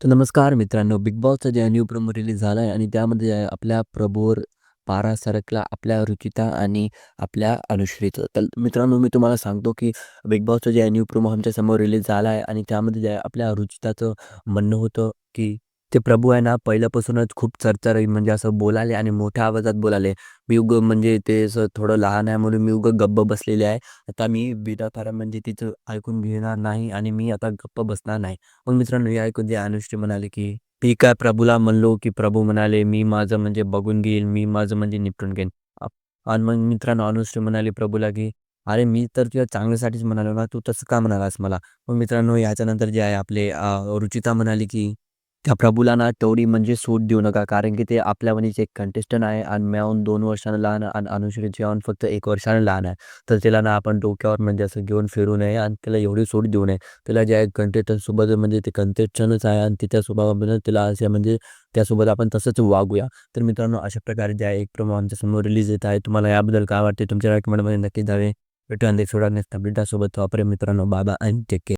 तर नमस्कार मित्रांनो, बिग बॉसचा जे न्यू प्रोमो रिलीज झाला आहे आणि त्यामध्ये जे आपल्या प्रभूवर पारा सरकला आपल्या रुचिता आणि आपल्या अनुश्रीचं. तर मित्रांनो, मी तुम्हाला सांगतो की बिग बॉसचं जे न्यू प्रोमो आमच्यासमोर रिलीज झाला आहे आणि त्यामध्ये जे आपल्या रुचिताचं म्हणणं होतं की ते प्रभू आहे ना पहिल्यापासूनच खूप चरचरीत म्हणजे असं बोलाले आणि मोठ्या आवाजात बोलाले. मी उग म्हणजे ते असं थोडं लहान आहे म्हणून मी उग गप्प बसलेले आहे. आता मी विनाकारण म्हणजे तिचं ऐकून घेणार नाही आणि मी आता गप्प बसणार नाही. मग मित्रांनो हे ऐकून ते अनुश्री म्हणाले की "मी काय प्रभूला म्हणलो की प्रभू म्हणाले मी माझं म्हणजे बघून घेईन मी माझं म्हणजे निपटून घेईन." आणि मग मित्रांनो अनुष्ठी म्हणाली प्रभूला की "अरे मी तर तुझ्या चांगल्यासाठीच म्हणालो ना, तू तसं का म्हणालास मला?" मग मित्रांनो याच्यानंतर जे आहे आपले रुचिता म्हणाली की "त्या प्रभूला ना तेवढी म्हणजे सूट देऊ नका कारण की ते आपल्यावानीच एक कंटेस्टंट आहे आणि म्याहून 2 वर्षांनं लहान आणि अनुश्रीच्याहून फक्त एक वर्षानं लहान आहे. तर तिला ना आपण डोक्यावर म्हणजे असं घेऊन फिरू नये आणि तिला एवढी सूट देऊ नये. तिला जे आहे कंटेस्टंटसोबत म्हणजे ते कंटेस्टंटच आहे आणि तिच्या स्वभावाबद्दल तिला असे म्हणजे त्यासोबत आपण तसंच वागूया." तर मित्रांनो अशा प्रकारे जे आहे एक प्रोमो आमच्यासमोर रिलीज येत आहे. तुम्हाला याबद्दल काय वाटते? तुमच्या कमेंटमध्ये नक्की जावे भेटू आणि सोडा नेक्स्ट अपडेटसोबत. वापरे मित्रांनो बाबा आणि टेक केअर.